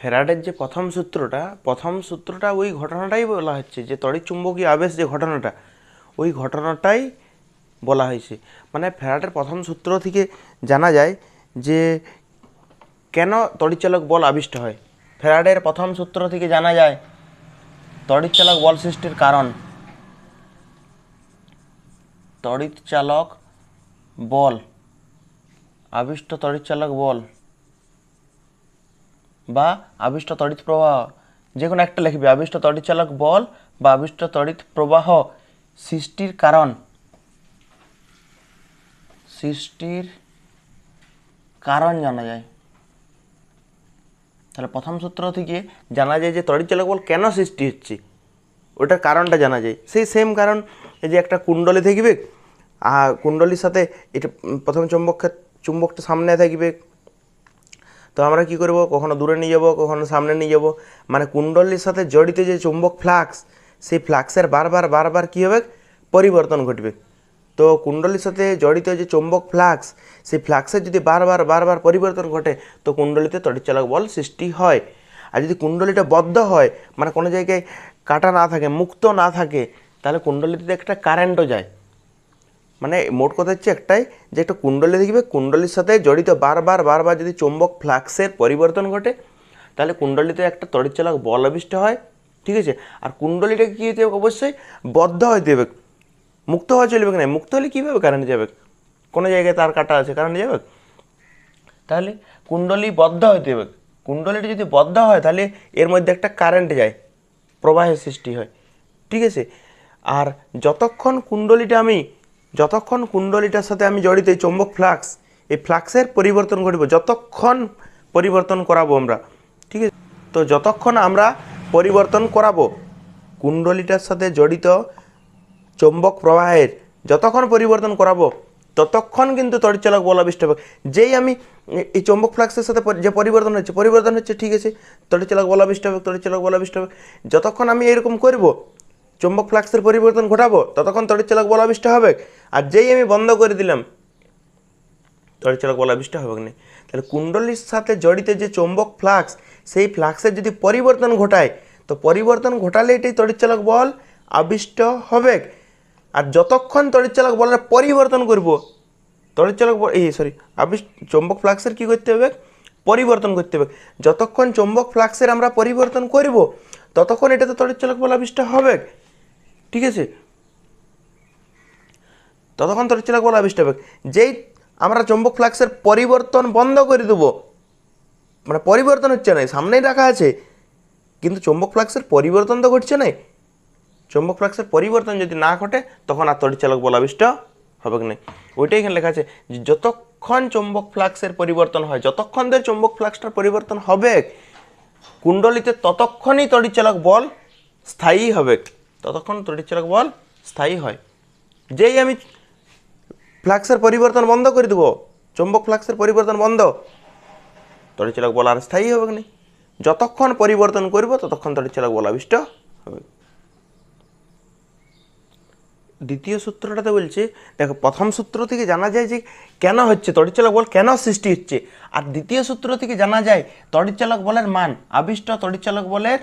ফ্যারাডের যে প্রথম সূত্রটা প্রথম সূত্রটা ওই ঘটনাটাই বলা হচ্ছে যে তড়িৎ চুম্বকীয় আবেশ যে ঘটনাটা, ওই ঘটনাটাই বলা হয়েছে। মানে ফ্যারাডের প্রথম সূত্র থেকে জানা যায় যে কেন তড়িৎচালক বল আবিষ্ট হয়। ফেরাডের প্রথম সূত্র থেকে জানা যায় তড়িৎচালক বল সৃষ্টির কারণ। তড়িৎচালক বল, আবিষ্ট তড়িৎচালক বল বা আবিষ্ট তড়িৎ প্রবাহ। যে কোনো একটা লিখবে, আবিষ্ট তড়িৎচালক বল বা আবিষ্ট তড়িৎ প্রবাহ সৃষ্টির কারণ। সৃষ্টির কারণ জানা যায়। তাহলে প্রথম সূত্র থেকে জানা যায় যে তড়িৎচালক বল কেন সৃষ্টি হচ্ছে? ওটার কারণটা জানা যায়। সেই সেম কারণ এই যে একটা কুণ্ডলী থাকবে আর কুণ্ডলীর সাথে এটা প্রথম চুম্বক চুম্বকটা সামনে থাকবে তো আমরা কি করব? কখনো দূরে নিয়ে যাব, কখনো সামনে নিয়ে যাব। মানে কুণ্ডলীর সাথে জড়িত যে চুম্বক ফ্লাক্স, সেই ফ্লাক্সের বারবার বারবার কী হবে? পরিবর্তন ঘটবে। তো কুণ্ডলীর সাথে জড়িত যে চুম্বক ফ্লাক্স, সেই ফ্লাক্সের যদি বারবার বারবার পরিবর্তন ঘটে, তো কুণ্ডলীতে তড়িৎচালক বল সৃষ্টি হয়। আর যদি কুণ্ডলীটা বদ্ধ হয় মানে কোনো জায়গায় কাটা না থাকে, মুক্ত না থাকে, তাহলে কুণ্ডলীতে একটা কারেন্টও যায়। মানে মোট কথা হচ্ছে একটাই যে একটা কুণ্ডলী দেখবে, কুণ্ডলীর সাথে জড়িত বারবার বারবার যদি চুম্বক ফ্লাক্সের পরিবর্তন ঘটে, তাহলে কুণ্ডলীতে একটা তড়িৎচালক বল আবিষ্ট হয়, ঠিক আছে? আর কুণ্ডলীটাকে কী হতে অবশ্যই বদ্ধ হইতে হবে। মুক্ত হওয়া চলবে না মুক্ত হলে কীভাবে কারেন্ট যাবে? কোনো জায়গায় তার কাটা আছে কারেন্ট যাবে? তাহলে কুণ্ডলী বদ্ধ হইতে হবে। কুণ্ডলীটা যদি বদ্ধ হয়, তাহলে এর মধ্যে একটা কারেন্ট যায়, প্রবাহের সৃষ্টি হয়, ঠিক আছে? আর যতক্ষণ কুণ্ডলীটা আমি যতক্ষণ কুণ্ডলীটার সাথে আমি জড়িত, এই চৌম্বক ফ্লাক্স, এই ফ্লাক্সের পরিবর্তন ঘটবে, যতক্ষণ পরিবর্তন করাবো আমরা, ঠিক আছে? তো যতক্ষণ আমরা পরিবর্তন করাবো, কুণ্ডলীটার সাথে জড়িত চৌম্বক প্রবাহের যতক্ষণ পরিবর্তন করাবো, ততক্ষণ কিন্তু তড়িৎচালক বল আবিষ্ট হবে। যেই আমি এই চৌম্বক ফ্লাক্সের সাথে যে পরিবর্তন হচ্ছে পরিবর্তন হচ্ছে, ঠিক আছে? তড়িৎচালক বল আবিষ্ট হবে তড়িৎচালক বল আবিষ্ট হবে। যতক্ষণ আমি এরকম করব চৌম্বক ফ্লাক্সের পরিবর্তন ঘটাবো, ততক্ষণ তড়িৎচালক বল আবিষ্ট হবে আর যেই আমি বন্ধ করে দিলাম তড়িৎচালক বল আবিষ্ট হবে না। তাহলে কুণ্ডলীর সাথে জড়িত যে চৌম্বক ফ্লাক্স, সেই ফ্লাক্সের যদি পরিবর্তন ঘটায়, তো পরিবর্তন ঘটালে এটাই তড়িৎচালক বল আবিষ্ট হবে আর যতক্ষণ তড়িৎচালক বলের পরিবর্তন করব তড়িৎচালক বল, এই সরি আবিষ্ট, চৌম্বক ফ্লাক্সের কী করতে হবে পরিবর্তন করতে হবে যতক্ষণ চৌম্বক ফ্লাক্সের আমরা পরিবর্তন করব, ততক্ষণ এটাতে তড়িৎচালক বল আবিষ্ট হবে ঠিক আছে? ততক্ষণ তড়িৎচালক বল আবিষ্ট হবে। যেই আমরা চৌম্বক ফ্লাক্সের পরিবর্তন বন্ধ করে দেবো মানে পরিবর্তন হচ্ছে না সামনেই রাখা আছে, কিন্তু চৌম্বক ফ্লাক্সের পরিবর্তন তো ঘটছে না। চৌম্বক ফ্লাক্সের পরিবর্তন যদি না ঘটে, তখন আর তড়িৎচালক বল আবিষ্ট হবে কি না। ওইটাই এখানে লেখা আছে যতক্ষণ চৌম্বক ফ্লাক্সের পরিবর্তন হয়, যতক্ষণ ধরে চৌম্বক ফ্লাক্সটার পরিবর্তন হবে, কুণ্ডলিতে ততক্ষণই তড়িৎচালক বল স্থায়ী হবে। ততক্ষণ তড়িৎচালক বল স্থায়ী হয়। যেই আমি ফ্লাক্সের পরিবর্তন বন্ধ করে দেবো, চৌম্বক ফ্লাক্সের পরিবর্তন বন্ধ তড়িৎচালক বল আর স্থায়ী হবে না? যতক্ষণ পরিবর্তন করব, ততক্ষণ তড়িৎচালক বল আবিষ্ট হবে। দ্বিতীয় সূত্রটাতে বলছে, দেখো, প্রথম সূত্র থেকে জানা যায় যে কেন হচ্ছে তড়িৎচালক বল কেন সৃষ্টি হচ্ছে? আর দ্বিতীয় সূত্র থেকে জানা যায় তড়িৎচালক বলের মান, আবিষ্ট তড়িৎচালক বলের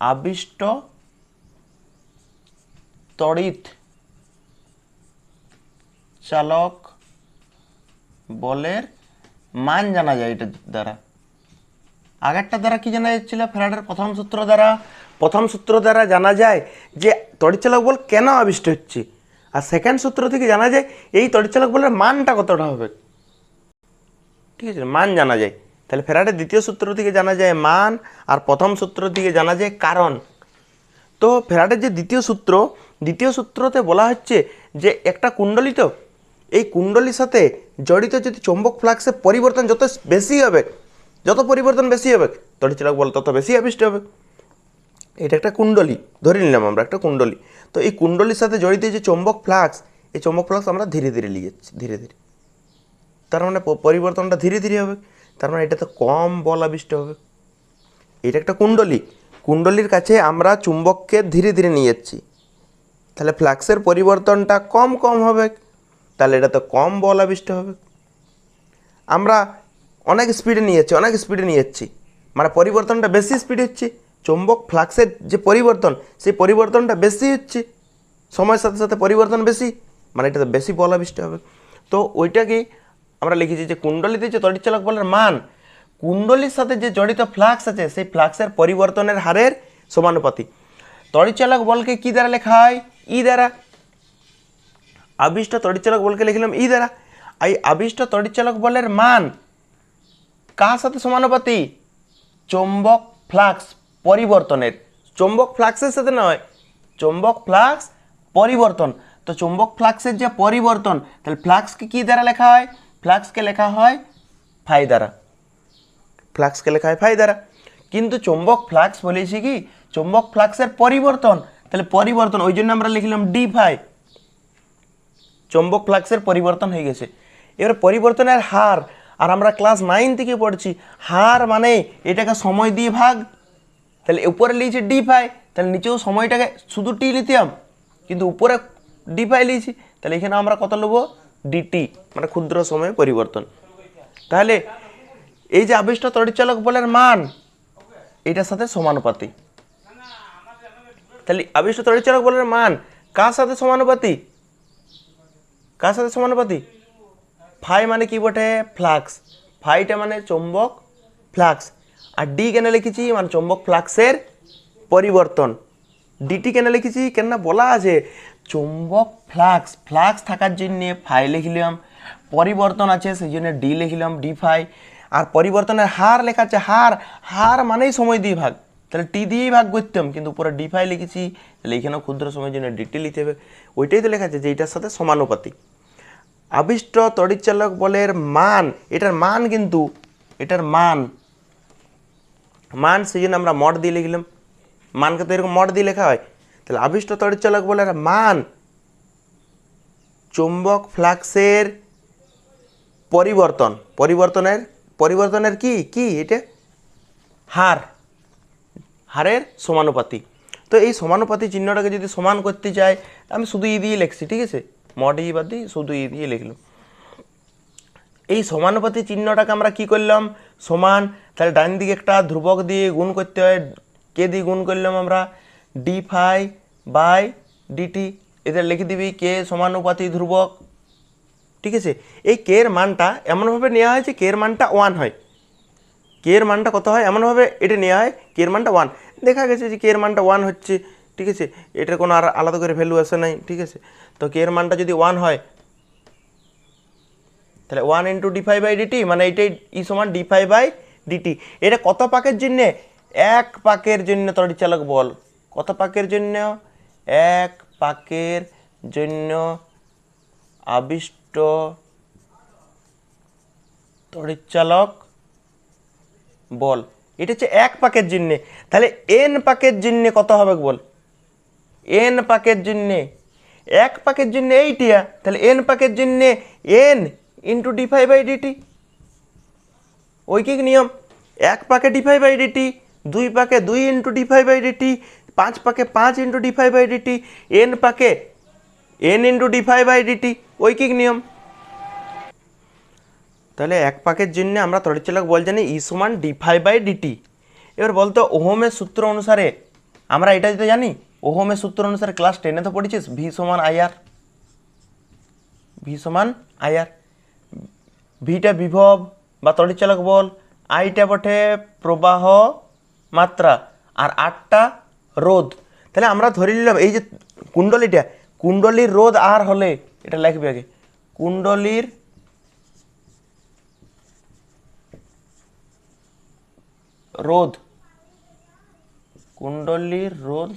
আবিষ্ট তড়িৎ চালক বলের মান জানা যায় এটার দ্বারা। আগেরটা দ্বারা কি জানা যাচ্ছিল? ফ্যারাডের প্রথম সূত্র দ্বারা। প্রথম সূত্র দ্বারা জানা যায় যে তড়িৎচালক বল কেন আবিষ্ট হচ্ছে। আর সেকেন্ড সূত্র থেকে জানা যায় এই তড়িৎচালক বলের মানটা কতটা হবে। ঠিক আছে, মান জানা যায়। তাহলে ফেরাডের দ্বিতীয় সূত্র থেকে জানা যায় মান, আর প্রথম সূত্র থেকে জানা যায় কারণ। তো ফেরাডের যে দ্বিতীয় সূত্র দ্বিতীয় সূত্রতে বলা হচ্ছে যে একটা কুণ্ডলী তো, এই কুণ্ডলীর সাথে জড়িত যদি চৌম্বক ফ্লাক্সের পরিবর্তন যত বেশি হবে, যত পরিবর্তন বেশি হবে তড়িৎচালক বল তত বেশি আবিষ্ট হবে। এটা একটা কুণ্ডলী, ধরে নিলাম আমরা একটা কুণ্ডলী। তো এই কুণ্ডলীর সাথে জড়িত যে চৌম্বক ফ্লাক্স, এই চৌম্বক ফ্লাক্স আমরা ধীরে ধীরে নিয়ে যাচ্ছি ধীরে ধীরে। তার মানে পরিবর্তনটা ধীরে ধীরে হবে, তার মানে এটাতে কম বল আবিষ্ট হবে। এটা একটা কুণ্ডলী, কুণ্ডলীর কাছে আমরা চুম্বককে ধীরে ধীরে নিয়ে যাচ্ছি তাহলে ফ্লাক্সের পরিবর্তনটা কম কম হবে, তাহলে এটা তো কম বল আবিষ্ট হবে। আমরা অনেক স্পিডে নিয়ে যাচ্ছি অনেক স্পিডে নিয়ে যাচ্ছি মানে পরিবর্তনটা বেশি স্পিড হচ্ছে, চুম্বক ফ্লাক্সের যে পরিবর্তন, সেই পরিবর্তনটা বেশি হচ্ছে। সময়ের সাথে সাথে পরিবর্তন বেশি মানে এটা তো বেশি বল আবিষ্ট হবে। তো ওইটাকেই আমরা লিখেছি যে কুণ্ডলিতে যে তড়িৎচালক বলের মান, কুণ্ডলীর সাথে যে জড়িত ফ্লাক্স আছে, সেই ফ্লাক্সের পরিবর্তনের হারের সমানুপাতি। তড়িৎচালক বলকে কি দ্বারা লেখা হয়? ই দ্বারা। আবিষ্ট তড়িৎচালক বলকে লিখলাম ই দ্বারা। এই আবিষ্ট তড়িৎচালক বলের মান কার সাথে সমানুপাতি? চৌম্বক ফ্লাক্স পরিবর্তনের। চৌম্বক ফ্লাক্সের সাথে নয় চৌম্বক ফ্লাক্স পরিবর্তন। তো চৌম্বক ফ্লাক্সের যে পরিবর্তন, তাহলে ফ্লাক্সকে কী দ্বারা লেখা হয়? ফ্লাক্সকে লেখা হয় ফাই দ্বারা। ফ্লাক্সকে লেখা হয় ফাই দ্বারা। কিন্তু চৌম্বক ফ্লাক্স বলেছি কি? চৌম্বক ফ্লাক্সের পরিবর্তন তাহলে পরিবর্তন, ওই জন্য আমরা লিখলাম ডি ফাই চম্বক ফ্লাক্সের পরিবর্তন হয়ে গেছে। এবার পরিবর্তনের হার, আর আমরা ক্লাস নাইন থেকে পড়ছি, হার মানে এটাকে সময় দিয়ে ভাগ। তাহলে উপরে লিখছি ডি ফাই তাহলে নিচেও সময়টাকে শুধু টি লিথিয়াম কিন্তু উপরে ডি ফাই লিখছি, তাহলে এখানে আমরা কত নেব ডিটি মানে ক্ষুদ্র সময় পরিবর্তন। তাহলে এই যে আবিষ্ট তড়িৎচালক বলের মান, এটার সাথে সমানুপাতি তাহলে আবিষ্ট তড়িৎচালক বলের মান কার সাথে সমানুপাতি? কার সাথে সমানুপাতি? ফাই মানে কি বটে? ফ্লাক্স। ফাইটা মানে চম্বক ফ্লাক্স। আর ডি কেন লিখেছি? মানে চম্বক ফ্লাক্সের পরিবর্তন। ডিটি কেন লিখেছি? কেন বলা আছে, চৌম্বক ফ্লাক্স ফ্লাক্স থাকার জন্য ফাই লিখলাম, পরিবর্তন আছে, সেই জন্য ডি লিখলাম, ডি ফাই। আর পরিবর্তনের হার লেখা আছে, হার হার মানেই সময় দিয়ে ভাগ তাহলে টি দিয়েই ভাগ করতাম, কিন্তু উপরে ডি ফাই লিখেছি, তাহলে এখানেও ক্ষুদ্র সময়ের জন্য ডিটি লিখতে হবে। ওইটাই তো লেখা আছে যে এটার সাথে সমানুপাতিক। আবিষ্ট তড়িৎচালক বলের মান, এটার মান কিন্তু, এটার মান। মান সেই জন্য আমরা মড দিয়ে লিখলাম। মানকে তো এরকম মড দিয়ে লেখা হয়। তাহলে আবিষ্ট তড়িৎচালক বলের মান চুম্বক ফ্লাক্সের পরিবর্তন। পরিবর্তনের পরিবর্তনের কি? কি এটা? হার। হারের সমানুপাতি। তো এই সমানুপাতি চিহ্নটাকে যদি সমান করতে চাই, আমি শুধু ই দিয়ে লিখছি, ঠিক আছে? মড ই বাদ দিয়ে শুধু ই দিয়ে লিখলাম। এই সমানুপাতি চিহ্নটাকে আমরা কি করলাম? সমান, তাহলে ডান দিকে একটা ধ্রুবক দিয়ে গুণ করতে হয়। কে দিয়ে গুণ করলাম আমরা? ডি ফাই বাই ডিটি এদের লিখে দিবি কে সমানুপাতি ধ্রুবক। ঠিক আছে? এই কে এর মানটা এমনভাবে নেওয়া হয়েছে কে এর মানটা ওয়ান হয়। কে এর মানটা কত হয়? এমনভাবে এটা নেওয়া হয় কে এর মানটা ওয়ান দেখা গেছে যে কে এর মানটা ওয়ান হচ্ছে, ঠিক আছে? এটার কোনো আর আলাদা করে ভ্যালু আসে নাই, ঠিক আছে? তো কে এর মানটা যদি ওয়ান হয়, তাহলে one into D five by D T মানে এইটাই ই সমান ডি ফাইভ বাই ডিটি এটা কত পাকের জন্যে? এক পাকের জন্য তড়িৎচালক বল। কত পাকের জন্য? এক পাকের জন্য আবিষ্ট তড়িৎচালক বল। এটা হচ্ছে এক পাকের জন্যে তাহলে এন পাকের জন্যে কত হবে বল? এন পাকের জন্যে এক পাকের জন্য এইটিয়া তাহলে এন পাকের জন্যে N into D five by D T ঐকিক নিয়ম। এক পাকে ডি ফাইভ বাই ডিটি দুই পাকে দুই into D five by D T পাঁচ পাকে পাঁচ into D five by D T N পাকে N into D five by D T ঐকিক নিয়ম। তাহলে এক পাকের জন্য আমরা তড়িৎচালক বল জানি ই সমান ডি ফাইভ বাই ডিটি এবার বলতো ওহমের সূত্র অনুসারে আমরা এটা যেতে জানি, ওহমের সূত্র অনুসারে ক্লাস টেনে তো পড়েছিস ভি সমান আইআর ভি সমান আইআর ভিটা বিভব বা তড়িৎচালক বল আইটা বটে প্রবাহ মাত্রা, আর আটটা রোধ। তাহলে আমরা ধরে নিলাম এই যে কুণ্ডলিটা, কুণ্ডলীর রোধ আর হলে, এটা লিখবে আগে, কুণ্ডলীর রোধ কুণ্ডলীর রোধ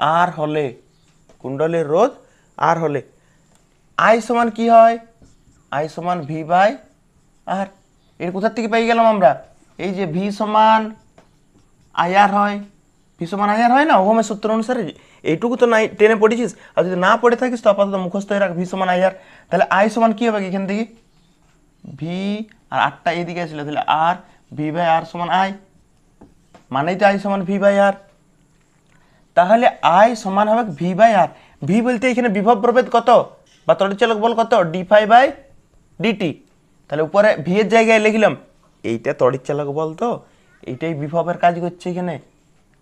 আর হলে, কুণ্ডলীর রোধ আর হলে। আই সমান কি হয়? আই সমান ভি বাই আর। এর কোথার থেকে পেয়ে গেলাম আমরা? এই যে ভি সমান আয়ার হয়। ভি সমান আয়ার হয় না? ওহমের সূত্র অনুসারে। এইটুকু তো নাই, টেনে পড়েছিস। আর যদি না পড়ে থাকিস, তো আপাতত মুখস্থ হয়ে রাখ, ভি সমান আয়ার তাহলে আই সমান কি হবে এখান থেকে? ভি আর আটটা এদিকে ছিল তাহলে আর ভি বাই আর সমান আই? মানেই তো আই সমান ভি বাই আর। তাহলে আই সমান হবে ভি বাই আর। ভি বলতে এখানে বিভব প্রভেদ কত? বা তড়িৎচালক বল কত? ডি ফাই বাই ডিটি তাহলে উপরে ভি এর জায়গায় লিখলাম, এইটা তড়িৎচালক বল তো? এইটাই বিভবের কাজ করছে এখানে।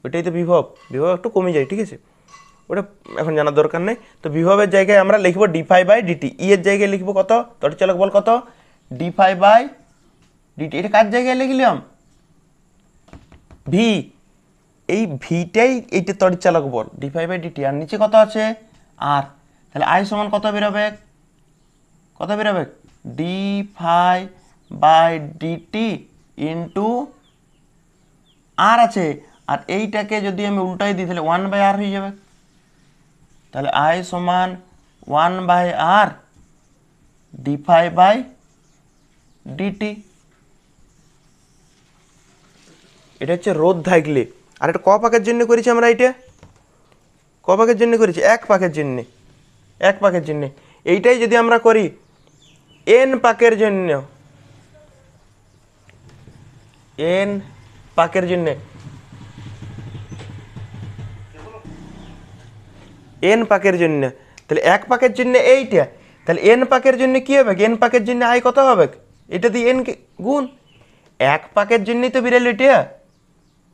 ওইটাই তো বিভব। বিভব একটু কমে যায়, ঠিক আছে? ওটা এখন জানার দরকার নেই। তো বিভবের জায়গায় আমরা লিখব D phi by D T E এর জায়গায় লিখব কত? তড়িৎচালক বল কত? ডি ফাই বাই ডিটি এটা কার জায়গায় লিখলাম? ভি এই ভিটাই এইটা তড়িৎচালক বল। D phi by D T আর নিচে কত আছে? আর তাহলে আই সমান কত বেরোবে? কত বেরোবে? D phi by D T into R আছে। আর এইটাকে যদি আমি উল্টাই দিই, তাহলে ওয়ান বাই আর হয়ে যাবে। তাহলে আই সমান one by R D phi by D T এটা হচ্ছে রোদ থাকলে। আর এটা ক পাকের জন্য করেছি আমরা এটা? ক পাকের জন্য করেছি? এক পাকের জন্য। এক পাকের জন্য। এইটাই যদি আমরা করি, এন পাকের জন্য। এন পাকের জন্য। এন পাকের জন্য। তাহলে এক পাকের জন্য এইটা। তাহলে এন পাকের জন্য কি হবে? এন পাকের জন্য আয় কত হবে? এটা দিয়ে এন গুণ। এক পাকের জন্যই তো বিড়াল এটা।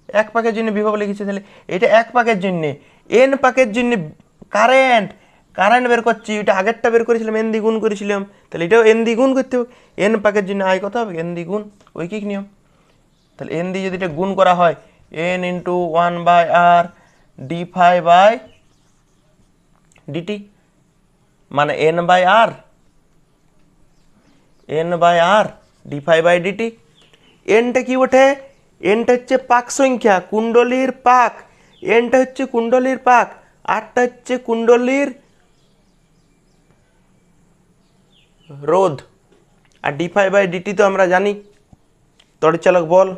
এক পাকের জন্য বিভব লিখেছে তাহলে। এটা এক পাকের জন্য। এন পাকের জন্য কারেন্ট কারেন্ট বের করছি, এটা আগেরটা বের করেছিলাম এন দ্বিগুণ করেছিলাম। তাহলে এটাও এন দ্বিগুণ করতে হবে। এন পাকের জন্য আয় কত হবে? এন দ্বিগুণ। ঐকিক নিয়ম। তাহলে এন দিয়ে যদি এটা গুণ করা হয় N into one by R D phi by D T মানে N by R N by R D phi by D T এনটা কি ওঠে? এনটা হচ্ছে পাক সংখ্যা, কুণ্ডলীর পাক। এনটা হচ্ছে কুণ্ডলীর পাক আটটা হচ্ছে কুণ্ডলীর রোধ। আর D phi by D T তো আমরা জানি। তড়িৎচালক বল।